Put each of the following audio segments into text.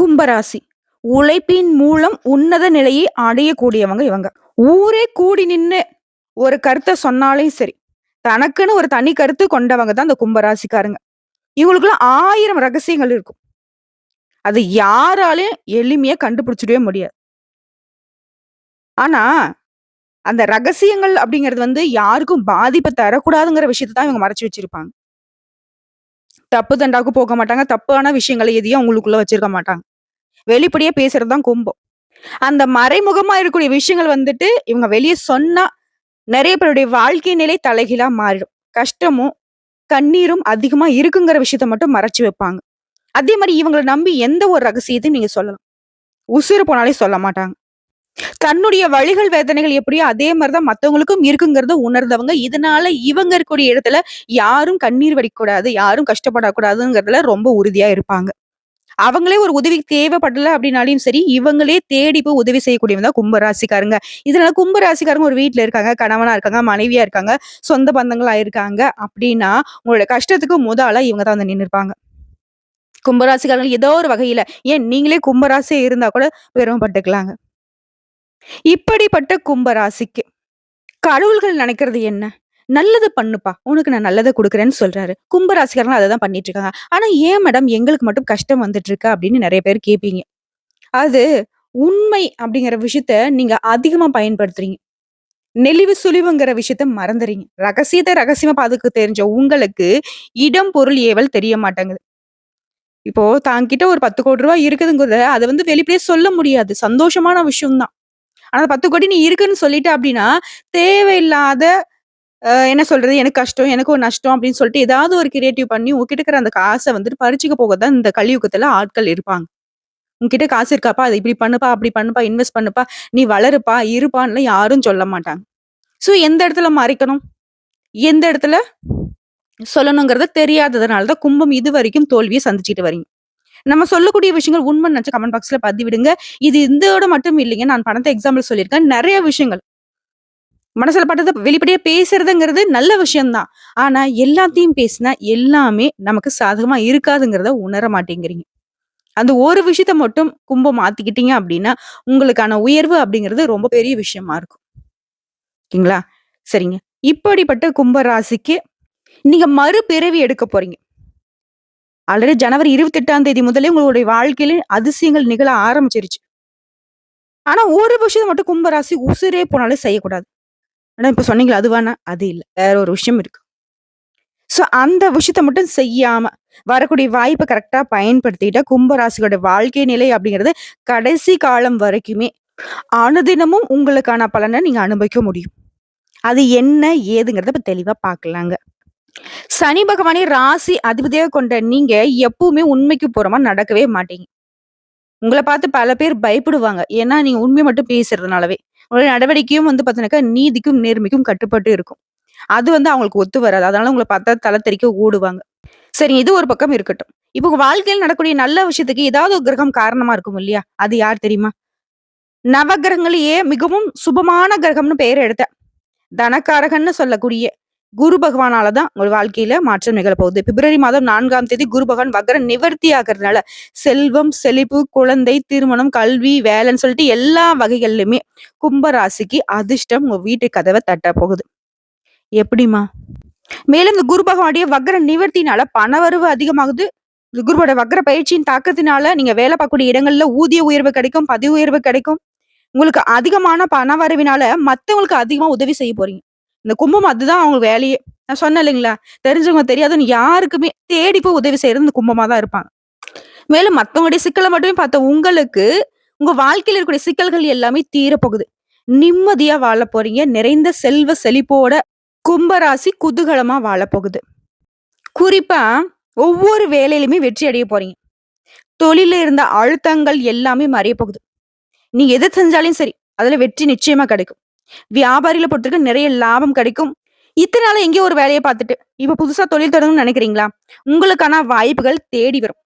கும்பராசி. உழைப்பின் மூலம் உன்னத நிலையை அடையக்கூடியவங்க இவங்க. ஊரே கூடி நின்று ஒரு கருத்தை சொன்னாலையும் சரி. தனக்குன்னு ஒரு தனி கருத்து கொண்டவங்க தான் இந்த கும்பராசிக்காரங்க. இவங்களுக்குள்ள ஆயிரம் ரகசியங்கள் இருக்கும். அது யாராலையும் எளிமையா கண்டுபிடிச்சிடவே முடியாது. ஆனா அந்த ரகசியங்கள் அப்படிங்கிறது வந்து யாருக்கும் பாதிப்பை தரக்கூடாதுங்கிற விஷயத்தை தான் இவங்க மறைச்சு வச்சிருப்பாங்க. தப்பு தண்டாக்கு போக மாட்டாங்க. தப்பான விஷயங்களை எதையும் அவங்களுக்குள்ள வச்சிருக்க மாட்டாங்க. வெளிப்படையா பேசுறது தான் கும்பம். அந்த மறைமுகமா இருக்கக்கூடிய விஷயங்கள் வந்துட்டு இவங்க வெளியே சொன்னா நிறைய பேருடைய வாழ்க்கை நிலை தலைகீழா மாறிடும். கஷ்டமும் கண்ணீரும் அதிகமா இருக்குங்கிற விஷயத்த மட்டும் மறைச்சு வைப்பாங்க. அதே மாதிரி இவங்களை நம்பி எந்த ஒரு ரகசியத்தையும் நீங்க சொல்லலாம். உசுறு போனாலே சொல்ல மாட்டாங்க. தன்னுடைய வழிகள் வேதனைகள் எப்படியோ அதே மாதிரிதான் மத்தவங்களுக்கும் இருக்குங்கிறத உணர்ந்தவங்க. இதனால இவங்க இருக்கக்கூடிய இடத்துல யாரும் கண்ணீர் வடிக்கூடாது யாரும் கஷ்டப்படக்கூடாதுங்கிறதுல ரொம்ப உறுதியா இருப்பாங்க. அவங்களே ஒரு உதவி தேவைப்படல அப்படின்னாலையும் சரி இவங்களே தேடி போய் உதவி செய்யக்கூடியவங்க தான் கும்பராசிக்காரங்க. இதனால கும்பராசிக்காரங்க ஒரு வீட்டுல இருக்காங்க கணவனா இருக்காங்க மனைவியா இருக்காங்க சொந்த பந்தங்களா இருக்காங்க அப்படின்னா உங்களோட கஷ்டத்துக்கு முதல்ல இவங்க தான் வந்து நின்று இருப்பாங்க கும்பராசிக்காரங்க ஏதோ ஒரு வகையில ஏன் நீங்களே கும்பராசியா இருந்தா கூட பெருமைப்பட்டுக்கலாங்க இப்படிப்பட்ட கும்பராசிக்கு கடவுள்கள் நினைக்கிறது என்ன? நல்லது பண்ணுப்பா. உனக்கு நான் நல்லதை கொடுக்குறேன்னு சொல்றாரு. கும்பராசிக்காரங்க அதை தான் பண்ணிட்டு இருக்காங்க ஆனா ஏன் மேடம் எங்களுக்கு மட்டும் கஷ்டம் வந்துட்டு இருக்கு அப்படின்னு நிறைய பேர் கேட்பீங்க அது உண்மை அப்படிங்கிற விஷயத்த நீங்க அதிகமா பயன்படுத்துறீங்க. நெளிவு சுழிவுங்கிற விஷயத்த மறந்துறீங்க. ரகசியத்தை ரகசியமா பாதுக்கு தெரிஞ்ச உங்களுக்கு இடம் பொருள் ஏவல் தெரிய மாட்டேங்குது. இப்போ தாங்கிட்ட ஒரு பத்து கோடி ரூபாய் இருக்குதுங்கிறத அதை வந்து வெளிப்படையே சொல்ல முடியாது. சந்தோஷமான விஷயம்தான். ஆனா பத்து கோடி நீ இருக்குன்னு சொல்லிட்ட அப்படின்னா தேவையில்லாத என்ன சொல்றது? எனக்கு கஷ்டம் எனக்கு ஒரு நஷ்டம் அப்படின்னு சொல்லிட்டு ஏதாவது ஒரு கிரியேட்டிவ் பண்ணி உங்ககிட்ட இருக்கிற அந்த காசை வந்துட்டு பறிச்சுக்க போக தான் இந்த கலியுகத்துல ஆட்கள் இருப்பாங்க. உங்ககிட்ட காசு இருக்காப்பா? அதை இப்படி பண்ணுப்பா அப்படி பண்ணுப்பா இன்வெஸ்ட் பண்ணுப்பா நீ வளருப்பா இருப்பான்னு யாரும் சொல்ல மாட்டாங்க. ஸோ எந்த இடத்துல மறைக்கணும்? எந்த இடத்துல? சொல்லணுங்கிறத தெரியாததுனால தான் கும்பம் இது வரைக்கும் தோல்வியை சந்திச்சுட்டு வரீங்க நம்ம சொல்லக்கூடிய விஷயங்கள் உண்மை நினைச்சு கமெண்ட் பாக்ஸ்ல பதிவிடுங்க. இது இதோட மட்டும் இல்லைங்க. நான் பணத்தை எக்ஸாம்பிள் சொல்லியிருக்கேன். நிறைய விஷயங்கள். மனசுல பட்டது வெளிப்படையா பேசுறதுங்கிறது நல்ல விஷயம்தான். ஆனா எல்லாத்தையும் பேசினா எல்லாமே நமக்கு சாதகமா இருக்காதுங்கிறத உணர மாட்டேங்கிறீங்க. அந்த ஒரு விஷயத்த மட்டும் கும்பம் மாத்திக்கிட்டீங்க அப்படின்னா உங்களுக்கான உயர்வு அப்படிங்கிறது ரொம்ப பெரிய விஷயமா இருக்கும். ஓகேங்களா? சரிங்க. இப்படிப்பட்ட கும்ப ராசிக்கு நீங்க மறுபிறவி எடுக்க போறீங்க. ஆல்ரெடி ஜனவரி இருபத்தி எட்டாம் தேதி முதலே உங்களுடைய வாழ்க்கையில அதிசயங்கள் நிகழ ஆரம்பிச்சிருச்சு. ஆனா ஒரு விஷயம் மட்டும் கும்பராசி உசுரே போனாலும் செய்யக்கூடாது. ஆனால் இப்போ சொன்னீங்களா அதுவானா அது இல்லை. வேற ஒரு விஷயம் இருக்கு. ஸோ அந்த விஷயத்த மட்டும் செய்யாம வரக்கூடிய வாய்ப்பை கரெக்டாக பயன்படுத்திட்டா கும்பராசியோட வாழ்க்கை நிலை அப்படிங்கிறது கடைசி காலம் வரைக்குமே அனுதினமும் உங்களுக்கான பலனை நீங்கள் அனுபவிக்க முடியும். அது என்ன ஏதுங்கிறத இப்போ தெளிவாக பார்க்கலாங்க சனி பகவானே ராசி அதிபதியாக கொண்ட நீங்க எப்பவுமே உண்மைக்கு போறமா நடக்கவே மாட்டீங்க. உங்களை பார்த்து பல பேர் பயப்படுவாங்க. ஏன்னா நீங்க உண்மை மட்டும் பேசுறதுனாலவே. உங்களுடைய நடவடிக்கையும் வந்து பார்த்தீங்கன்னாக்கா நீதிக்கும் நேர்மைக்கும் கட்டுப்பட்டு இருக்கும். அது வந்து அவங்களுக்கு ஒத்து வராது. அதனால உங்களை பார்த்தா தலை தெறிக்க ஓடுவாங்க. சரி இது ஒரு பக்கம் இருக்கட்டும். இப்போ உங்க வாழ்க்கையில் நடக்கக்கூடிய நல்ல விஷயத்துக்கு ஏதாவது ஒரு கிரகம் காரணமா இருக்கும் இல்லையா? அது யார் தெரியுமா? நவகிரகங்களையே மிகவும் சுபமான கிரகம்னு பெயர் எடுத்த தனக்காரகன்னு சொல்லக்கூடிய குரு பகவானால தான் உங்கள் வாழ்க்கையில மாற்றம் நிகழப்போகுது பிப்ரவரி மாதம் நான்காம் தேதி குரு பகவான் வக்கர நிவர்த்தி ஆகிறதுனால செல்வம் செழிப்பு குழந்தை திருமணம் கல்வி வேலைன்னு சொல்லிட்டு எல்லா வகைகள்லையுமே கும்ப ராசிக்கு அதிர்ஷ்டம் உங்க வீட்டு கதவை தட்ட போகுது. எப்படிமா மேலும் இந்த குரு பகவானுடைய வக்கர நிவர்த்தினால பணவரவு அதிகமாகுது. குருவோட வக்கர பயிற்சியின் தாக்கத்தினால நீங்க வேலை பார்க்கக்கூடிய இடங்கள்ல ஊதிய உயர்வு கிடைக்கும் பதவி உயர்வு கிடைக்கும். உங்களுக்கு அதிகமான பண வரவினால மத்தவங்களுக்கு அதிகமா உதவி செய்ய போறீங்க. இந்த கும்பம் அதுதான் அவங்க வேலையே. நான் சொன்னேன் இல்லைங்களா? தெரிஞ்சவங்க தெரியாதுன்னு யாருக்குமே தேடி போய் உதவி செய்யறது இந்த கும்பமா தான் இருப்பாங்க. மேலும் மற்றவங்களுடைய சிக்கலை மட்டுமே பார்த்த உங்களுக்கு உங்க வாழ்க்கையில இருக்கக்கூடிய சிக்கல்கள் எல்லாமே தீரப்போகுது. நிம்மதியா வாழ போறீங்க. நிறைந்த செல்வ செழிப்போட கும்பராசி குதூகலமா வாழ போகுது. குறிப்பா ஒவ்வொரு வேலையிலுமே வெற்றி அடைய போறீங்க. தொழில இருந்த அழுத்தங்கள் எல்லாமே மறைய போகுது. நீங்க எது செஞ்சாலும் சரி அதுல வெற்றி நிச்சயமா கிடைக்கும். வியாபாரிகளை பொறுத்தவரைக்கும் நிறைய லாபம் கிடைக்கும். இத்தனை நாள் எங்கேயோ ஒரு வேலையை பார்த்துட்டு இப்ப புதுசா தொழில் தொடங்கணும்னு நினைக்கிறீங்களா? உங்களுக்கான வாய்ப்புகள் தேடி வரும்.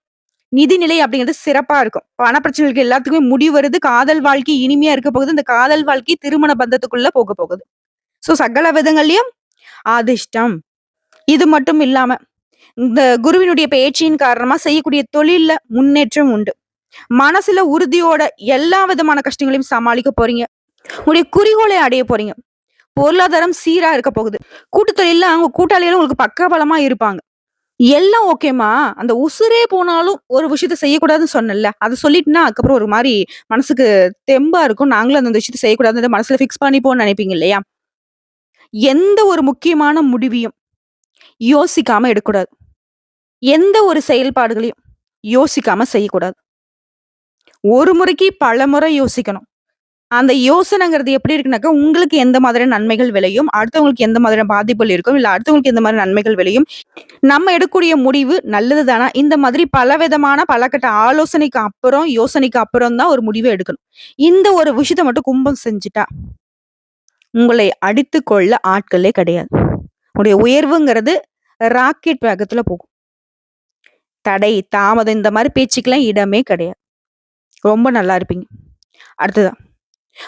நிதிநிலை அப்படிங்கிறது சிறப்பா இருக்கும். பண பிரச்சனைகளுக்கு எல்லாத்துக்குமே முடிவு வருது காதல் வாழ்க்கை இனிமையா இருக்க போகுது இந்த காதல் வாழ்க்கை திருமண பந்தத்துக்குள்ள போக போகுது. சோ சகல விதங்கள்லயும் அதிர்ஷ்டம். இது மட்டும் இல்லாம இந்த குருவினுடைய பேச்சின் காரணமா செய்யக்கூடிய தொழில்ல முன்னேற்றம் உண்டு. மனசுல உறுதியோட எல்லா விதமான கஷ்டங்களையும் சமாளிக்க போறீங்க. உங்களுடைய குறிக்கோளை அடைய போறீங்க. பொருளாதாரம் சீரா இருக்க போகுது. கூட்டுத்தொழில அவங்க கூட்டாளிகளும் உங்களுக்கு பக்கபலமா இருப்பாங்க. எல்லாம் ஓகேமா அந்த உசுரே போனாலும் ஒரு விஷயத்த செய்யக்கூடாதுன்னு சொன்னேன்ல. அதை சொல்லிட்டுனா அதுக்கப்புறம் ஒரு மாதிரி மனசுக்கு தெம்பா இருக்கும். நாங்களும் அந்த விஷயத்த செய்யக்கூடாதுன்னு மனசுல ஃபிக்ஸ் பண்ணிப்போம்னு நினைப்பீங்க இல்லையா? எந்த ஒரு முக்கியமான முடிவையும் யோசிக்காம எடுக்கக்கூடாது. எந்த ஒரு செயல்பாடுகளையும் யோசிக்காம செய்யக்கூடாது. ஒரு முறைக்கு பல முறை யோசிக்கணும். அந்த யோசனைங்கிறது எப்படி இருக்குனாக்கா உங்களுக்கு எந்த மாதிரி நன்மைகள் விளையும் அடுத்தவங்களுக்கு எந்த மாதிரி பாதிப்புகள் இருக்கும் இல்லை அடுத்தவங்களுக்கு எந்த மாதிரி நன்மைகள் விளையும் நம்ம எடுக்கக்கூடிய முடிவு நல்லது தானா? இந்த மாதிரி பல விதமான பலகட்ட ஆலோசனைக்கு அப்புறம் யோசனைக்கு அப்புறம் தான் ஒரு முடிவை எடுக்கணும். இந்த ஒரு விஷயத்த மட்டும் கும்பம் செஞ்சுட்டா உங்களை அடித்து கொள்ள ஆட்களே கிடையாது. உங்களுடைய உயர்வுங்கிறது ராக்கெட் வேகத்துல போகும். தடை தாமதம் இந்த மாதிரி பேச்சுக்கெல்லாம் இடமே கிடையாது. ரொம்ப நல்லா இருப்பீங்க. அடுத்ததான்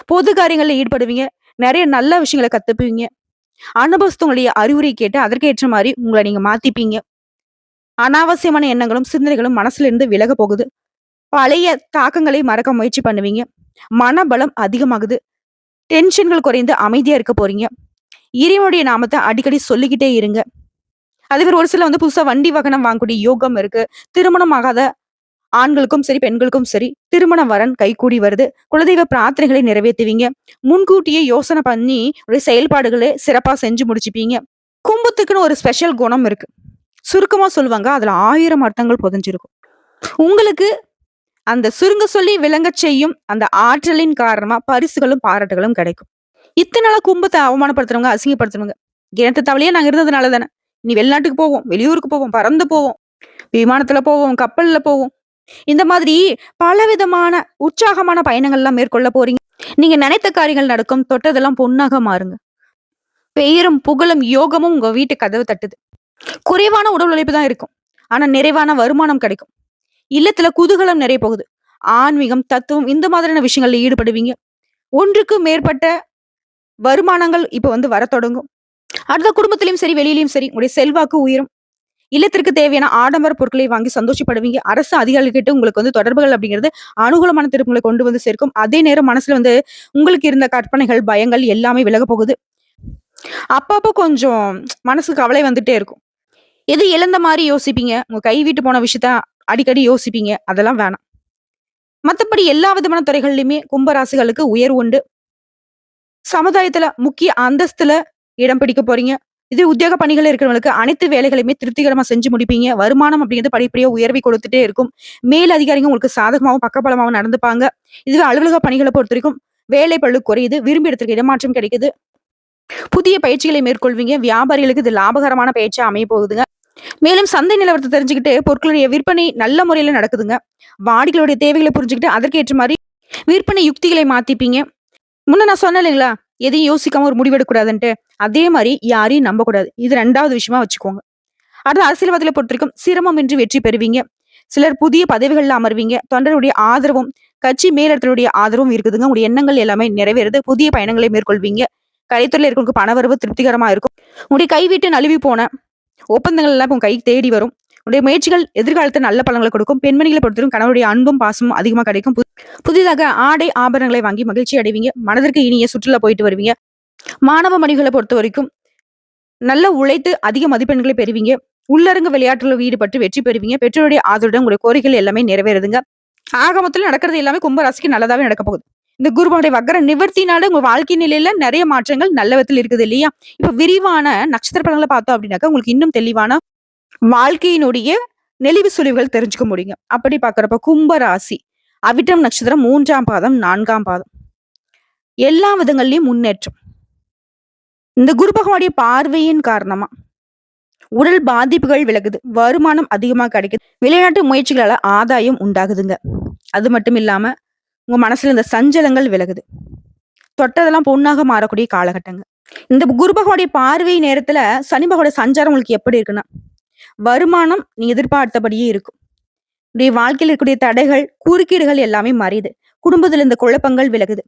பொது காரியங்களில் ஈடுபடுவீங்க. நிறைய நல்ல விஷயங்களை கத்துப்பீங்க. அனுபவஸ்தவங்களுடைய அறிவுரை கேட்டு அதற்கேற்ற மாதிரி உங்களை நீங்க மாத்திப்பீங்க. அனாவசியமான எண்ணங்களும் சிந்தனைகளும் மனசுல இருந்து விலக போகுது. பழைய தாக்கங்களை மறக்க முயற்சி பண்ணுவீங்க. மனபலம் அதிகமாகுது. டென்ஷன்கள் குறைந்து அமைதியா இருக்க போறீங்க. இறைவனுடைய நாமத்தை அடிக்கடி சொல்லிக்கிட்டே இருங்க. அதே மாதிரி ஒரு சில வந்து புதுசா வண்டி வாகனம் வாங்கக்கூடிய யோகம் இருக்கு. திருமணம் ஆகாத ஆண்களுக்கும் சரி பெண்களுக்கும் சரி திருமண வரன் கைகூடி வருது. குலதெய்வ பிரார்த்தனைகளை நிறைவேற்றுவீங்க. முன்கூட்டியே யோசனை பண்ணி உடைய செயல்பாடுகளை சிறப்பாக செஞ்சு முடிச்சுப்பீங்க. கும்பத்துக்குன்னு ஒரு ஸ்பெஷல் குணம் இருக்கு. சுருக்கமாக சொல்லுவாங்க அதில் ஆயிரம் அர்த்தங்கள் புதஞ்சிருக்கும். உங்களுக்கு அந்த சுருங்க சொல்லி விளங்க செய்யும் அந்த ஆற்றலின் காரணமா பரிசுகளும் பாராட்டுகளும் கிடைக்கும். இத்தனை நாளா கும்பத்தை அவமானப்படுத்துறவங்க அசிங்கப்படுத்துறவங்க. கிணத்து தவளையே நாங்க இருந்ததுனால தானே நீ வெளிநாட்டுக்கு போவோம் வெளியூருக்கு போவோம் பறந்து போவோம். விமானத்துல போவோம் கப்பல்ல போவோம். இந்த மாதிரி பலவிதமான உற்சாகமான பயணங்கள்லாம் மேற்கொள்ள போறீங்க. நீங்க நினைத்த காரியங்கள் நடக்கும். தொட்டதெல்லாம் பொண்ணாக மாறுங்க. பெயரும் புகழும் யோகமும் உங்க வீட்டு கதவு தட்டுது. குறைவான உடல் உழைப்பு தான் இருக்கும். ஆனா நிறைவான வருமானம் கிடைக்கும். இல்லத்துல குதூகலம் நிறைய போகுது. ஆன்மீகம் தத்துவம் இந்த மாதிரியான விஷயங்கள்ல ஈடுபடுவீங்க. ஒன்றுக்கு மேற்பட்ட வருமானங்கள் இப்ப வந்து வர தொடங்கும். அடுத்த குடும்பத்திலயும் சரி வெளியிலயும் சரி உங்களுடைய செல்வாக்கு உயரும். இல்லத்திற்கு தேவையான ஆடம்பர பொருட்களை வாங்கி சந்தோஷப்படுவீங்க. அரசு அதிகாரிகிட்ட உங்களுக்கு வந்து தொடர்புகள் அப்படிங்கிறது அனுகூலமான திருப்பங்களை கொண்டு வந்து சேர்க்கும். அதே நேரம் மனசுல வந்து உங்களுக்கு இருந்த கற்பனைகள் பயங்கள் எல்லாமே விலக போகுது. அப்பப்போ கொஞ்சம் மனசு கவலை வந்துட்டே இருக்கும். எது இழந்த மாதிரி யோசிப்பீங்க? உங்க கை வீட்டு போன விஷயத்த அடிக்கடி யோசிப்பீங்க. அதெல்லாம் வேணாம். மற்றபடி எல்லா விதமான துறைகள்லையுமே கும்பராசிகளுக்கு உயர்வு உண்டு. சமுதாயத்துல முக்கிய அந்தஸ்துல இடம் பிடிக்க போறீங்க. இது உத்தியோக பணிகள் இருக்கிறவங்களுக்கு அனைத்து வேலைகளையுமே திருப்திகரமா செஞ்சு முடிப்பீங்க. வருமானம் அப்படிங்கிறது படிப்படியாக உயர்வை கொடுத்துட்டே இருக்கும். மேல் அதிகாரிங்க உங்களுக்கு சாதகமாகவும் பக்கபலமாகவும் நடந்துப்பாங்க. இதுவே அலுவலக பணிகளை பொறுத்த வரைக்கும் வேலை பழு குறையுது. விரும்பி இடத்துக்கு இடமாற்றம் கிடைக்குது. புதிய பயிற்சிகளை மேற்கொள்வீங்க. வியாபாரிகளுக்கு இது லாபகரமான பயிற்சி அமைய போகுதுங்க. மேலும் சந்தை நிலவரத்தை தெரிஞ்சுக்கிட்டு பொருட்களுடைய விற்பனை நல்ல முறையில நடக்குதுங்க. வாடிகளுடைய தேவைகளை புரிஞ்சுக்கிட்டு அதற்கேற்ற மாதிரி விற்பனை யுக்திகளை மாத்திப்பீங்க. முன்ன நான் சொன்னேன் இல்லைங்களா? எதையும் யோசிக்காம ஒரு முடிவெடுக்கூடாதுன்ட்டு அதே மாதிரி யாரையும் நம்பக்கூடாது. இது ரெண்டாவது விஷயமா வச்சுக்கோங்க. அடுத்து அரசியல்வாதிகளை பொறுத்திருக்கும் சிரமமின்றி வெற்றி பெறுவீங்க. சிலர் புதிய பதவிகள்ல அமர்வீங்க. தொண்டருடைய ஆதரவும் கட்சி மேலிடத்தினுடைய ஆதரவும் இருக்குதுங்க. உங்களுடைய எண்ணங்கள் எல்லாமே நிறைவேறுது. புதிய பயணங்களை மேற்கொள்வீங்க. கலைத்துறையில் இருக்கவங்களுக்கு பணவரவு திருப்திகரமா இருக்கும். உங்களுடைய கைவிட்டு நழுவி போன ஒப்பந்தங்கள் எல்லாம் உங்க கை தேடி வரும். உடைய முயற்சிகள் எதிர்காலத்தில் நல்ல பலன்களை கொடுக்கும். பெண்மணிகளை பொறுத்தவரைக்கும் கணவருடைய அன்பும் பாசமும் அதிகமாக கிடைக்கும். புதிதாக ஆடை ஆபரணங்களை வாங்கி மகிழ்ச்சி அடைவீங்க. மனதிற்கு இனிய சுற்றுலா போயிட்டு வருவீங்க. மாணவ மணிகளை பொறுத்த வரைக்கும் நல்ல உழைத்து அதிக மதிப்பெண்களை பெறுவீங்க. உள்ளரங்கு விளையாட்டுல ஈடுபட்டு வெற்றி பெறுவீங்க. பெற்றோருடைய ஆதரவுடன் உங்களுடைய கோரிக்கைகள் எல்லாமே நிறைவேறுதுங்க. ஆக மொத்தத்தில் நடக்கிறது எல்லாமே கும்பராசிக்கு நல்லதாவே நடக்க போகுது. இந்த குருபனுடைய வக்கர நிவர்த்தினால உங்க வாழ்க்கை நிலையில நிறைய மாற்றங்கள் நல்ல விதத்தில் இருக்குது இல்லையா? இப்ப விரிவான நட்சத்திர பலன்களை பார்த்தோம் அப்படின்னாக்கா உங்களுக்கு இன்னும் தெளிவான வாழ்க்கையினுடைய நெளிவு சுழிவுகள் தெரிஞ்சுக்க முடியுங்க. அப்படி பாக்குறப்ப கும்ப ராசி அவிட்டம் நட்சத்திரம் மூன்றாம் பாதம் நான்காம் பாதம். எல்லா விதங்கள்லயும் முன்னேற்றம். இந்த குரு பகவானுடைய பார்வையின் காரணமா உடல் பாதிப்புகள் விலகுது. வருமானம் அதிகமா கிடைக்குது. விளையாட்டு முயற்சிகளால ஆதாயம் உண்டாகுதுங்க. அது மட்டும் இல்லாம உங்க மனசுல இந்த சஞ்சலங்கள் விலகுது. தொட்டதெல்லாம் பொண்ணாக மாறக்கூடிய காலகட்டங்கள் இந்த குரு பகவானுடைய பார்வை நேரத்துல சனி பகவானுடைய சஞ்சாரம் உங்களுக்கு எப்படி இருக்குன்னா வருமானம் நீ எதிர்பார்த்தபடியே இருக்கும் உடைய வாழ்க்கையில் இருக்கக்கூடிய தடைகள் குறுக்கீடுகள் எல்லாமே மறையுது குடும்பத்துல இந்த குழப்பங்கள் விலகுது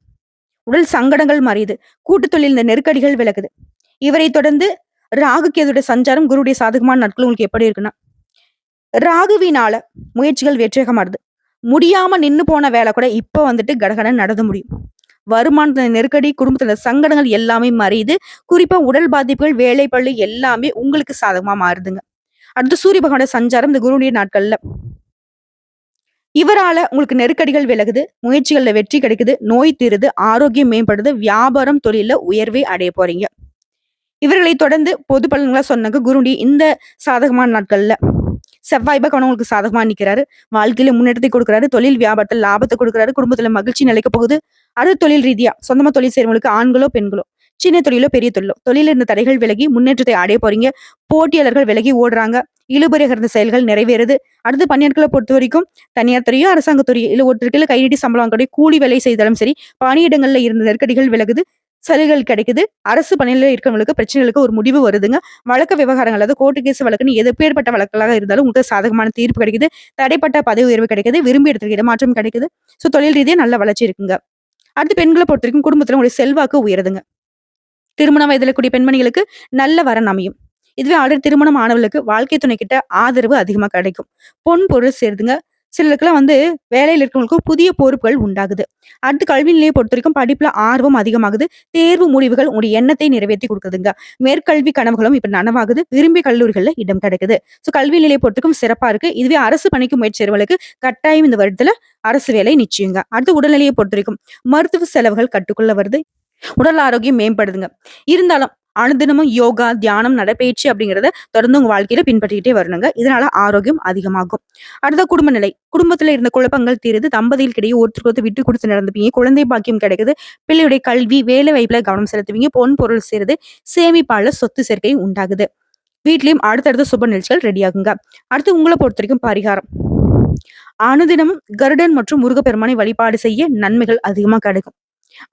உடல் சங்கடங்கள் மறையுது கூட்டு தொழில் இந்த நெருக்கடிகள் விலகுது இவரை தொடர்ந்து ராகு கேதுடைய சஞ்சாரம் குருடைய சாதகமான நாட்கள் உங்களுக்கு எப்படி இருக்குன்னா ராகுவினால முயற்சிகள் வெற்றிகமாறுது முடியாம நின்னு போன வேலை கூட இப்ப வந்துட்டு கடகடன்னு நடந்து முடியும். வருமானத்துல நெருக்கடி, குடும்பத்துல சங்கடங்கள் எல்லாமே மறையுது. குறிப்பா உடல் பாதிப்புகள், வேலை பள்ளி எல்லாமே உங்களுக்கு சாதகமா மாறுதுங்க. அடுத்து சூரிய பகவானோட சஞ்சாரம் இந்த குருடைய நாட்கள்ல. இவரால உங்களுக்கு நெருக்கடிகள் விலகுது, முயற்சிகள்ல வெற்றி கிடைக்குது, நோய் தீருது, ஆரோக்கியம் மேம்படுது, வியாபாரம், தொழில உயர்வை அடைய போறீங்க. இவர்களை தொடர்ந்து பொது பலன்களா சொன்னாங்க குருடி இந்த சாதகமான நாட்கள்ல. செவ்வாய் பகவான் உங்களுக்கு சாதகமா நிக்கிறாரு. வாழ்க்கையில முன்னேற்றத்தை கொடுக்குறாரு. தொழில் வியாபாரத்தில் லாபத்தை கொடுக்குறாரு. குடும்பத்துல மகிழ்ச்சி நிலைக்க போகுது. அது தொழில் ரீதியா சொந்தமா தொழில் செய்யறவங்களுக்கு ஆண்களோ, பெண்களோ, சின்ன தொழிலோ, பெரிய தொழிலோ, தொழில இருந்த தடைகள் விலகி முன்னேற்றத்தை அடைய போறீங்க. போட்டியாளர்கள் விலகி ஓடுறாங்க. இழுபறியாக இருந்த செயல்கள் நிறைவேறுது. அடுத்து பணியாட்களை பொறுத்த வரைக்கும் தனியார் துறையோ, அரசாங்க துறையோ இல்ல ஒருத்தருக்கு கை நீட்டி சம்பளம் வாங்கக்கூடிய கூலி வேலை செய்தாலும் சரி, பணியிடங்கள்ல இருந்த நெருக்கடிகள் விலகுது. சலுகைகள் கிடைக்குது. அரசு பணியில இருக்கிறவங்களுக்கு பிரச்சனைகளுக்கு ஒரு முடிவு வருதுங்க. வழக்கு விவகாரங்கள் அதாவது கோர்ட்டு கேஸ் வழக்குன்னு எப்பேற்பட்ட வழக்குகளாக இருந்தாலும் உங்களுக்கு சாதகமான தீர்ப்பு கிடைக்குது. தடைப்பட்ட பதவி உயர்வு கிடைக்குது. விரும்பி இடத்துக்கு இடமாற்றம் கிடைக்குது. ஸோ தொழில் ரீதியாக நல்ல வளர்ச்சி இருக்குங்க. அடுத்து பெண்களை பொறுத்த வரைக்கும் குடும்பத்துல உங்களுடைய செல்வாக்கு உயருதுங்க. திருமண வயதில் கூடிய பெண்மணிகளுக்கு நல்ல வரன் அமையும். இதுவே ஆல்ரெடி திருமணம் ஆனவர்களுக்கு வாழ்க்கை துணை கிட்ட ஆதரவு அதிகமாக கிடைக்கும். பொன் பொருள் சேருதுங்க. சிலருக்குலாம் வந்து வேலையில் இருக்கிறவங்களுக்கும் புதிய பொறுப்புகள் உண்டாகுது. அடுத்து கல்வி நிலையை பொறுத்த வரைக்கும் படிப்புல ஆர்வம் அதிகமாகுது. தேர்வு முடிவுகள் உங்களுடைய எண்ணத்தை நிறைவேத்தி கொடுக்குதுங்க மேற்கல்வி கனவுகளும் இப்ப நனவாகுது. விரும்பிய கல்லூரிகள்ல இடம் கிடைக்குது. ஸோ கல்வி நிலையை பொறுத்தவரைக்கும் சிறப்பா இருக்கு. இதுவே அரசு பணிக்கு முயற்சி கட்டாயம் இந்த வருடத்துல அரசு வேலை நிச்சயங்க. அடுத்து உடல்நிலையை பொறுத்த வரைக்கும் மருத்துவ செலவுகள் கட்டுக்குள்ள வருது. உடல் ஆரோக்கியம் மேம்படுதுங்க. இருந்தாலும் அனுதினமும் யோகா, தியானம், நடைபயிற்சி அப்படிங்கிறத தொடர்ந்து உங்க வாழ்க்கையில பின்பற்றிக்கிட்டே வரணுங்க. இதனால ஆரோக்கியம் அதிகமாகும். அடுத்த குடும்ப நிலை. குடும்பத்துல இருந்த குழப்பங்கள் தீருது. தம்பதிகளுக்கிடையே ஒருத்தருக்கு ஒருத்தர் விட்டு கொடுத்து நடந்துப்பீங்க. குழந்தை பாக்கியம் கிடைக்குது. பிள்ளையுடைய கல்வி, வேலை வாய்ப்புல கவனம் செலுத்துவீங்க. பொன் பொருள் சேருது. சேமிப்பாளர் சொத்து சேர்க்கை உண்டாகுது. வீட்லயும் அடுத்தடுத்த சுப நிகழ்ச்சிகள் ரெடி ஆகுங்க. அடுத்து பொறுத்த வரைக்கும் பரிகாரம். அனுதினமும் கருடன் மற்றும் முருகப்பெருமானை வழிபாடு செய்ய நன்மைகள் அதிகமா கிடைக்கும்.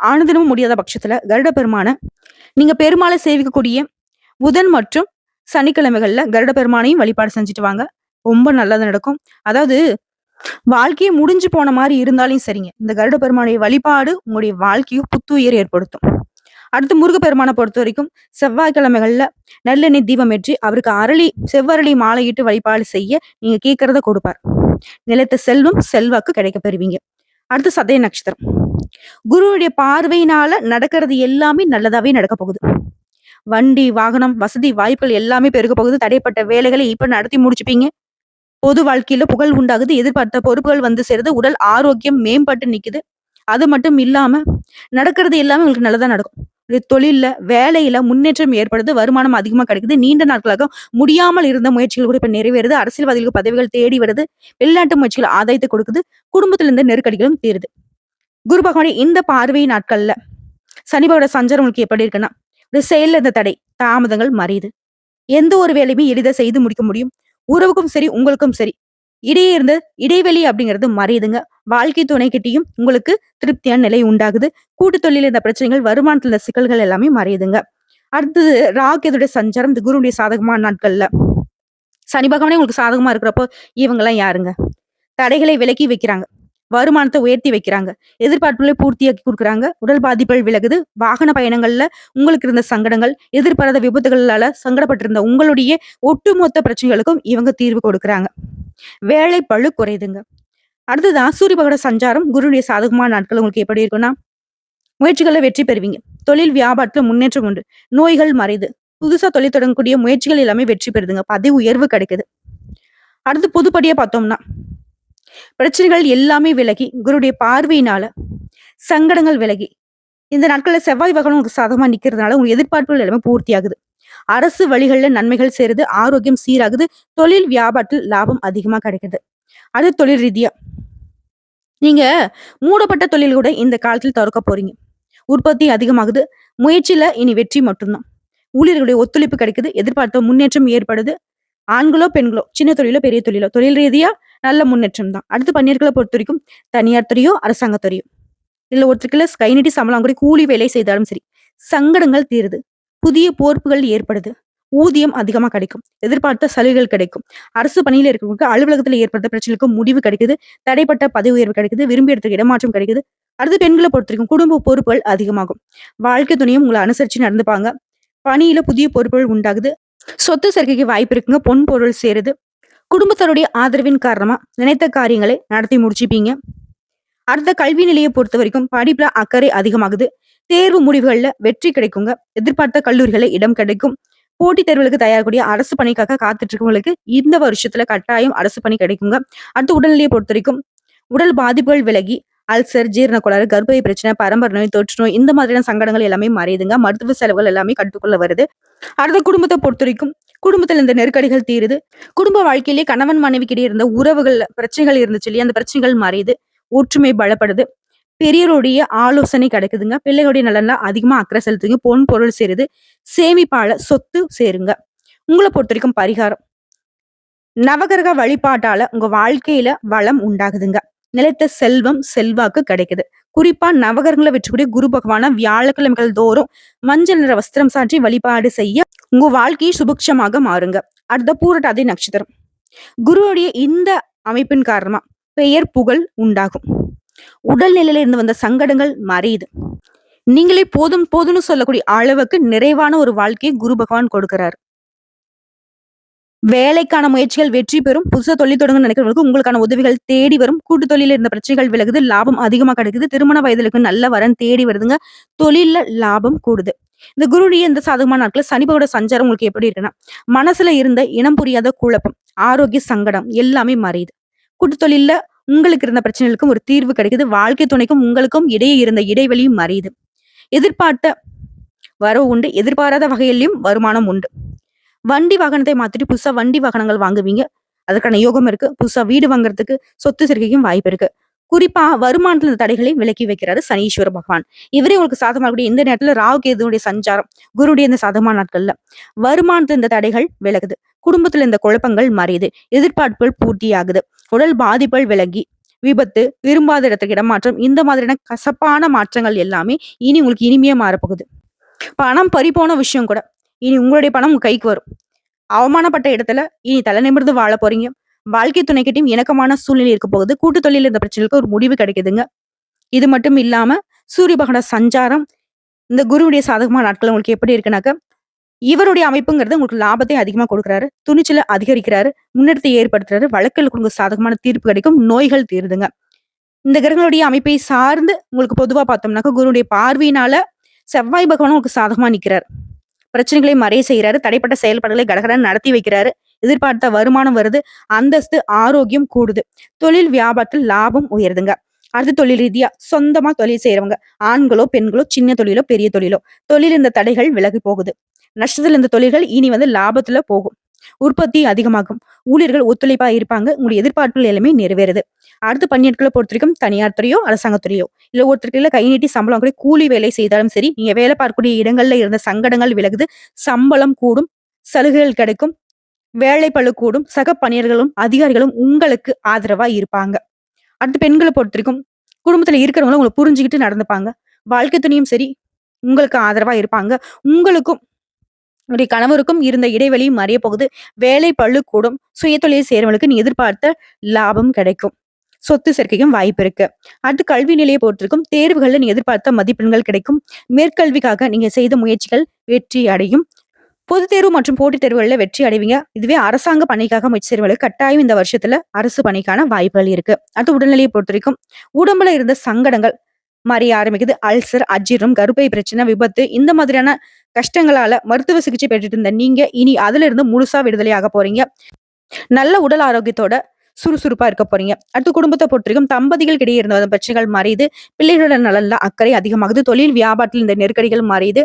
ஆனதனமும் முடியாத பட்சத்துல கருட பெருமான நீங்க பெருமாளை சேவிக்கக்கூடிய புதன் மற்றும் சனிக்கிழமைகள்ல கருட பெருமானையும் வழிபாடு செஞ்சுட்டு வாங்க. ரொம்ப நல்லது நடக்கும். அதாவது வாழ்க்கையே முடிஞ்சு போன மாதிரி இருந்தாலும் சரிங்க. இந்த கருட பெருமானுடைய வழிபாடு உங்களுடைய வாழ்க்கையும் புத்துயிர் ஏற்படுத்தும். அடுத்து முருகப்பெருமானை பொறுத்த வரைக்கும் செவ்வாய்க்கிழமைகள்ல நல்லெண்ணெய் தீபம் ஏற்றி அவருக்கு அரளி செவ்வரளி மாலையிட்டு வழிபாடு செய்ய நீங்க கேட்கறத கொடுப்பார். நிலைத்த செல்வம், செல்வாக்கு கிடைக்கப் பெறுவீங்க. அடுத்து சதய நட்சத்திரம். குருவுடைய பார்வையினால நடக்கிறது எல்லாமே நல்லதாவே நடக்க போகுது. வண்டி, வாகனம், வசதி, வாய்ப்புகள் எல்லாமே பெருக போகுது. தடைப்பட்ட வேலைகளை இப்ப நடத்தி முடிச்சுப்பீங்க. பொது வாழ்க்கையில புகழ் உண்டாகுது. எதிர்பார்த்த பொறுப்புகள் வந்து சேருது. உடல் ஆரோக்கியம் மேம்பட்டு நிக்குது. அது மட்டும் இல்லாம நடக்கிறது எல்லாமே உங்களுக்கு நல்லதா நடக்கும். தொழில்ல, வேலையில முன்னேற்றம் ஏற்படுது. வருமானம் அதிகமா கிடைக்குது. நீண்ட நாட்களாக முடியாமல் இருந்த முயற்சிகள் கூட இப்ப நிறைவேறுது. அரசியல்வாதிகளுக்கு பதவிகள் தேடி வருது. வெளிநாட்டு முயற்சிகள் ஆதாயத்தை கொடுக்குது. குடும்பத்துல இருந்த நெருக்கடிகளும் தீருது. குரு பகவானே இந்த பார்வை நாட்கள்ல சனிபாவோட சஞ்சாரம் உங்களுக்கு எப்படி இருக்குன்னா, ஒரு செயல்ல இருந்த தடை, தாமதங்கள் மறையுது. எந்த ஒரு வேலையுமே எளிதா செய்து முடிக்க முடியும். உறவுக்கும் சரி, உங்களுக்கும் சரி. இடையே இருந்த இடைவெளி அப்படிங்கிறது மறையுதுங்க. வாழ்க்கை துணைக்கிட்டயும் உங்களுக்கு திருப்தியான நிலை உண்டாகுது. கூட்டு தொழில இருந்த பிரச்சனைகள், வருமானத்துல இருந்த சிக்கல்கள் எல்லாமே மறையுதுங்க. அடுத்தது ராகேதுடைய சஞ்சாரம் இந்த குருவுடைய சாதகமான நாட்கள்ல. சனி பகவானே உங்களுக்கு சாதகமா இருக்கிறப்போ, இவங்கெல்லாம் யாருங்க? தடைகளை விலக்கி வைக்கிறாங்க. வருமானத்தை உயர்த்தி வைக்கிறாங்க. எதிர்பார்ப்புகளை பூர்த்தியாக்கி கொடுக்குறாங்க உடல் பாதிப்புகள் விலகுது. வாகன பயணங்கள்ல உங்களுக்கு இருந்த சங்கடங்கள், எதிர்பாராத விபத்துகளால சங்கடப்பட்டிருந்த உங்களுடைய ஒட்டுமொத்த பிரச்சனைகளுக்கும் இவங்க தீர்வு கொடுக்குறாங்க. வேலை பளு குறையுதுங்க. அடுத்ததான் சூரிய பகட சஞ்சாரம் குருடைய சாதகமான நாட்கள் உங்களுக்கு எப்படி இருக்குன்னா, முயற்சிகள்ல வெற்றி பெறுவீங்க. தொழில் வியாபாரத்துல முன்னேற்றம் உண்டு. நோய்கள் மறைது புதுசா தொழில் தொடங்கக்கூடிய முயற்சிகள் எல்லாமே வெற்றி பெறுதுங்க. பதவி உயர்வு கிடைக்குது. அடுத்து பொதுப்படியா பார்த்தோம்னா, பிரச்சனைகள் எல்லாமே விலகி குருடைய பார்வையினால சங்கடங்கள் விலகி இந்த நாட்கள்ல செவ்வாய் வகனம் உங்களுக்கு சாதகமா நிக்கிறதுனால உங்க எதிர்பார்ப்புகள் எல்லாமே பூர்த்தியாகுது. அரசு வழிகள்ல நன்மைகள் சேருது. ஆரோக்கியம் சீராகுது. தொழில் வியாபாரத்தில் லாபம் அதிகமா கிடைக்குது. அது தொழில் ரீதியா நீங்க மூடப்பட்ட தொழில் கூட இந்த காலத்தில் திறக்க போறீங்க. உற்பத்தி அதிகமாகுது. முயற்சியில இனி வெற்றி மட்டும்தான். ஊழியர்களுடைய ஒத்துழைப்பு கிடைக்குது. எதிர்பார்த்த முன்னேற்றம் ஏற்படுது. ஆண்களோ, பெண்களோ, சின்ன தொழிலோ, பெரிய தொழிலோ, தொழில் ரீதியா நல்ல முன்னேற்றம் தான். அடுத்து பணியர்களை பொறுத்த வரைக்கும் தனியார் துறையோ, அரசாங்க துறையோ, இல்ல ஒருத்தருக்கு கை சம்பளம் கூட கூலி வேலை செய்தாலும் சரி, சங்கடங்கள் தீருது. புதிய போர்ப்புகள் ஏற்படுது. ஊதியம் அதிகமா கிடைக்கும். எதிர்பார்த்த சலுகைகள் கிடைக்கும். அரசு பணியில இருக்கிறவங்களுக்கு அலுவலகத்துல ஏற்படுத்த பிரச்சனைக்கு முடிவு கிடைக்குது. தடைப்பட்ட பதவி உயர்வு கிடைக்குது. விரும்பிய இடத்துக்கு இடமாற்றம் கிடைக்குது. அடுத்து பெண்களை பொறுத்தவரைக்கும் குடும்ப பொறுப்புகள் அதிகமாகும். வாழ்க்கை துணையும் உங்களை அனுசரிச்சு நடந்துப்பாங்க. பணியில புதிய பொறுப்புகள் உண்டாகுது. சொத்து சேர்க்கைக்கு வாய்ப்பு இருக்குங்க. பொன் பொருள் சேருது. குடும்பத்தருடைய ஆதரவின் காரணமா நினைத்த காரியங்களை நடத்தி முடிச்சுப்பீங்க. அடுத்த கல்வி நிலையை பொறுத்த வரைக்கும் படிப்புல அக்கறை அதிகமாகுது. தேர்வு முடிவுகள்ல வெற்றி கிடைக்குங்க. எதிர்பார்த்த கல்லூரிகளை இடம் கிடைக்கும். போட்டித் தேர்வுகளுக்கு தயாரக்கூடிய அரசு பணிக்காக காத்துட்டு இருக்கவங்களுக்கு இந்த வருஷத்துல கட்டாயம் அரசு பணி கிடைக்குங்க. அடுத்து உடல்நிலையை பொறுத்த வரைக்கும் உடல் பாதிப்புகள் விலகி அல்சர் ஜீரண கோளாறு கர்ப்பை பிரச்சனை பரம்பரை நோய் தொற்று நோய் இந்த மாதிரியான சங்கடங்கள் எல்லாமே மறையுதுங்க மருத்துவ செலவுகள் எல்லாமே கட்டுக்குள்ள வருது. அடுத்த குடும்பத்தை பொறுத்த வரைக்கும் இந்த நெருக்கடிகள் தீருது. குடும்ப வாழ்க்கையிலேயே கணவன் மனைவிக்கிடையே இருந்த உறவுகள் பிரச்சனைகள் இருந்துச்சு இல்லையா? அந்த பிரச்சனைகள் மறையுது ஒற்றுமை பலப்படுது. பெரியருடைய ஆலோசனை கிடைக்குதுங்க. பிள்ளைகளுடைய நலன்ல அதிகமா அக்கறை செலுத்துங்க பொன் பொருள் சேருது. சேமிப்பால சொத்து சேருங்க. உங்களை பொறுத்த வரைக்கும் பரிகாரம். நவகிரக வழிபாட்டால உங்க வாழ்க்கையில வளம் உண்டாகுதுங்க. நிலைத்த செல்வம் செல்வாக்கு கிடைக்குது. குறிப்பா நவகரங்களை வெற்றக்கூடிய குரு பகவான வியாழக்கிழமைகள் தோறும் மஞ்சள் நிற வஸ்திரம் சாற்றி வழிபாடு செய்ய உங்க வாழ்க்கையை சுபிக்ஷமாக மாறுங்க. அடுத்த பூரட்டாதி நட்சத்திரம். குருவுடைய இந்த அமைப்பின் காரணமா பெயர் புகழ் உண்டாகும். உடல்நிலையில இருந்து வந்த சங்கடங்கள் மறையுது. நீங்களே போதும் போதும்னு சொல்லக்கூடிய அளவுக்கு நிறைவான ஒரு வாழ்க்கையை குரு பகவான் கொடுக்கிறார். வேலைக்கான முயற்சிகள் வெற்றி பெறும். புதுசா தொழில் தொடங்க நினைக்கிறவங்களுக்கு உங்களுக்கான உதவிகள் தேடி வரும். கூட்டு தொழில இருந்த பிரச்சனைகள் விலகுது. லாபம் அதிகமா கிடைக்குது. திருமண வயதிலுக்கு நல்ல வரன் தேடி வருதுங்க. தொழில லாபம் கூடுது. இந்த குருடைய இந்த சாதகமான நாட்கள் சனிபகோட சஞ்சாரம் உங்களுக்கு எப்படி இருக்குன்னா மனசுல இருந்த இனம் புரியாத குழப்பம் ஆரோக்கிய சங்கடம் எல்லாமே மறையுது கூட்டு தொழில உங்களுக்கு இருந்த பிரச்சனைகளுக்கும் ஒரு தீர்வு கிடைக்குது. வாழ்க்கை துணைக்கும் உங்களுக்கும் இடையே இருந்த இடைவெளியும் மறையுது எதிர்பார்த்த வரவு உண்டு. எதிர்பாராத வகையிலையும் வருமானம் உண்டு. வண்டி வாகனத்தை மாத்திட்டு புதுசா வண்டி வாகனங்கள் வாங்குவீங்க. அதற்கான யோகம் இருக்கு. புதுசா வீடு வாங்குறதுக்கு சொத்து சேர்க்கைக்கும் வாய்ப்பு இருக்கு. குறிப்பா வருமானத்துல இந்த தடைகளை விலக்கி வைக்கிறாரு சனீஸ்வர பகவான். இவரே உங்களுக்கு சாதகமாக இந்த நேரத்துல ராகு கேதுனுடைய சஞ்சாரம் குருடைய இந்த சாதகமான நாட்கள்ல வருமானத்துல இந்த தடைகள் விலகுது. குடும்பத்துல இந்த குழப்பங்கள் மறையுது. எதிர்பார்ப்புகள் பூர்த்தியாகுது. உடல் பாதிப்புகள் விலகி விபத்து விரும்பாத இடத்துக்கு இடமாற்றம் இந்த மாதிரியான கசப்பான மாற்றங்கள் எல்லாமே இனி உங்களுக்கு இனிமையா மாறப்போகுது. பணம் பறிபோன விஷயம் கூட இனி உங்களுடைய பணம் உங்க கைக்கு வரும். அவமானப்பட்ட இடத்துல இனி தலை நிமிர்ந்து வாழ போறீங்க. வாழ்க்கை துணைக்கிட்டையும் இணக்கமான சூழ்நிலை இருக்க போகுது. கூட்டு தொழில் இந்த பிரச்சனைக்கு ஒரு முடிவு கிடைக்குதுங்க. இது மட்டும் இல்லாம சூரிய பகவான சஞ்சாரம் இந்த குருவுடைய சாதகமான நாட்கள் உங்களுக்கு எப்படி இருக்குனாக்க இவருடைய அமைப்புங்கிறது உங்களுக்கு லாபத்தை அதிகமா கொடுக்குறாரு. துணிச்சலை அதிகரிக்கிறாரு. முன்னெடுத்தை ஏற்படுத்துறாரு. வழக்கில் உங்களுக்கு சாதகமான தீர்ப்பு கிடைக்கும். நோய்கள் தீருதுங்க. இந்த கிரகங்களுடைய அமைப்பை சார்ந்து உங்களுக்கு பொதுவா பார்த்தோம்னாக்க குருவுடைய பார்வையினால செவ்வாய் பகவானும் உங்களுக்கு சாதகமா நிற்கிறார் பிரச்சனைகளை மறைய செய்யறாரு தடைப்பட்ட செயல்பாடுகளை கடகடன் நடத்தி வைக்கிறாரு. எதிர்பார்த்த வருமானம் வருது. அந்தஸ்து ஆரோக்கியம் கூடுது. தொழில் வியாபாரத்தில் லாபம் உயருதுங்க. அடுத்து தொழில் ரீதியா சொந்தமா தொழில் செய்யறவங்க ஆண்களோ பெண்களோ சின்ன தொழிலோ பெரிய தொழிலோ. தொழில் இந்த தடைகள் விலகி போகுது. நஷ்டத்தில் இந்த தொழில்கள் இனி வந்து லாபத்துல போகும். உற்பத்தி அதிகமாகும். ஊழியர்கள் ஒத்துழைப்பா இருப்பாங்க. உங்களுடைய எதிர்பார்ப்புகள் எல்லாமே நிறைவேறுது. அடுத்து பணியாட்களை பொறுத்த வரைக்கும் தனியார் துறையோ அரசாங்கத்துறையோ இல்லை ஒருத்தருக்கு இல்லை கை நீட்டி சம்பளம் கூட கூலி வேலை செய்தாலும் சரி நீங்க வேலை பார்க்கக்கூடிய இடங்கள்ல இருந்த சங்கடங்கள் விலகுது. சம்பளம் கூடும் சலுகைகள் கிடைக்கும் வேலை பளு கூடும் சக பணியர்களும் அதிகாரிகளும் உங்களுக்கு ஆதரவா இருப்பாங்க. அடுத்து பெண்களை பொறுத்த வரைக்கும் குடும்பத்துல இருக்கிறவங்களும் உங்களை புரிஞ்சுக்கிட்டு நடந்துப்பாங்க. வாழ்க்கை துணியும் சரி உங்களுக்கு ஆதரவா இருப்பாங்க. உங்களுக்கும் உங்களுடைய கணவருக்கும் இருந்த இடைவெளியும் மறைய போகுது. வேலை பழு கூடும் சுய தொழில் செய்யறவங்களுக்கு நீ எதிர்பார்த்த லாபம் கிடைக்கும். சொத்து சேர்க்கைக்கும் வாய்ப்பு இருக்கு. அடுத்து கல்வி நிலையை பொறுத்திருக்கும் தேர்வுகளில் நீங்க எதிர்பார்த்த மதிப்பெண்கள் கிடைக்கும். மேற்கல்விக்காக நீங்க செய்த முயற்சிகள் வெற்றி அடையும். பொதுத் தேர்வு மற்றும் போட்டித் தேர்வுகளில் வெற்றி அடைவீங்க. இதுவே அரசாங்க பணிக்காக முயற்சி செய்வர்களுக்கு கட்டாயம் இந்த வருஷத்துல அரசு பணிக்கான வாய்ப்புகள் இருக்கு. அடுத்து உடல்நிலையை பொறுத்த வரைக்கும் உடம்புல இருந்த சங்கடங்கள் மறைய ஆரம்பிக்குது. அல்சர் அஜீரம் கருப்பை பிரச்சனை விபத்து இந்த மாதிரியான கஷ்டங்களால மருத்துவ சிகிச்சை பெற்றுட்டு இருந்த நீங்க இனி அதுல இருந்து முழுசா விடுதலை ஆக போறீங்க. நல்ல உடல் ஆரோக்கியத்தோட சுறுசுறுப்பா இருக்க போறீங்க. அடுத்து குடும்பத்தை பொறுத்தவரைக்கும் தம்பதிகள் இடையே இருந்த பிரச்சனைகள் மறையுது. பிள்ளைகளோட நலன்ல அக்கறை அதிகமாகுது. தொழில் வியாபாரத்தில் இந்த நெருக்கடிகள் மறையுது.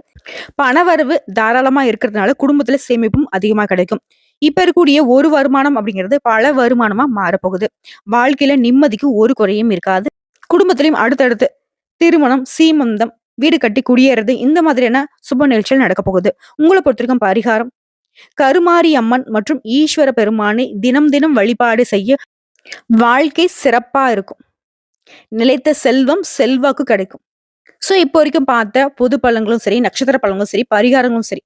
பணவரவு தாராளமா இருக்கிறதுனால குடும்பத்துல சேமிப்பும் அதிகமா கிடைக்கும். இப்ப இருக்கக்கூடிய ஒரு வருமானம் அப்படிங்கிறது பல வருமானமா மாறப்போகுது. வாழ்க்கையில நிம்மதிக்கு ஒரு குறையும் இருக்காது. குடும்பத்திலையும் அடுத்தடுத்து திருமணம் சீமந்தம் வீடு கட்டி குடியேறது இந்த மாதிரியான சுப நிகழ்ச்சிகள் நடக்க போகுது. உங்களை பொறுத்திருக்கும் பரிகாரம் கருமாரி அம்மன் மற்றும் ஈஸ்வர பெருமானை தினம் தினம் வழிபாடு செய்ய வாழ்க்கை சிறப்பா இருக்கும். நிலைத்த செல்வம் செல்வாக்கு கிடைக்கும். சோ இப்போ வரைக்கும் பார்த்த பொது பழங்களும் சரி நட்சத்திர பழங்களும் சரி பரிகாரங்களும் சரி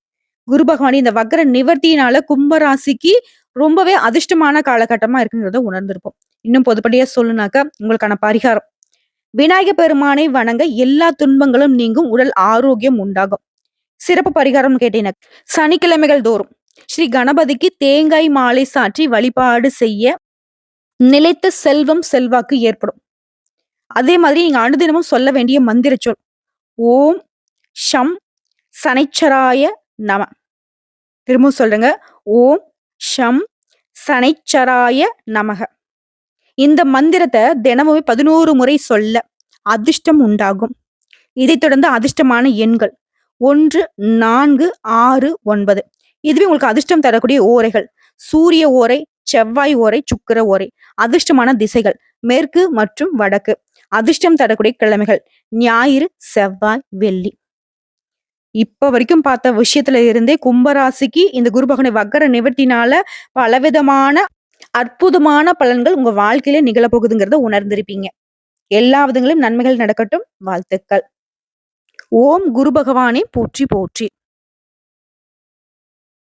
குரு பகவானி இந்த வக்கர நிவர்த்தியினால கும்பராசிக்கு ரொம்பவே அதிர்ஷ்டமான காலகட்டமா இருக்குங்கிறத உணர்ந்திருப்போம். இன்னும் பொதுப்படியா சொல்லுனாக்கா உங்களுக்கான பரிகாரம். விநாயக பெருமானை வணங்க எல்லா துன்பங்களும் நீங்கும் உடல் ஆரோக்கியம் உண்டாகும். சிறப்பு பரிகாரம் கேட்டீங்க சனிக்கிழமைகள் தோறும் ஸ்ரீ கணபதிக்கு தேங்காய் மாலை சாற்றி வழிபாடு செய்ய நிலைத்த செல்வம் செல்வாக்கு ஏற்படும். அதே மாதிரி நீங்க அனுதினமும் சொல்ல வேண்டிய மந்திர சொல். ஓம் ஷம் சனைச்சராய நம. திரும்பவும் சொல்றேங்க. ஓம் ஷம் சனைச்சராய நமக. இந்த மந்திரத்தை தினமுமே பதினோரு முறை சொல்ல அதிர்ஷ்டம் உண்டாகும். இதைத் தொடர்ந்து அதிர்ஷ்டமான எண்கள். ஒன்று நான்கு ஆறு ஒன்பது. இதுவே உங்களுக்கு அதிர்ஷ்டம் தரக்கூடிய ஓரைகள். சூரிய ஓரை செவ்வாய் ஓரை சுக்கிர ஓரை. அதிர்ஷ்டமான திசைகள். மேற்கு மற்றும் வடக்கு. அதிர்ஷ்டம் தரக்கூடிய கிழமைகள். ஞாயிறு செவ்வாய் வெள்ளி. இப்ப வரைக்கும் பார்த்த விஷயத்துல இருந்தே கும்பராசிக்கு இந்த குருபகனை வக்கர நிவர்த்தினால பலவிதமான அற்புதமான பலன்கள் உங்க வாழ்க்கையில நிகழப்போகுதுங்கிறத உணர்ந்திருப்பீங்க. எல்லா விதங்களும் நன்மைகள் நடக்கட்டும். வாழ்த்துக்கள். ஓம் குரு பகவானே போற்றி போற்றி.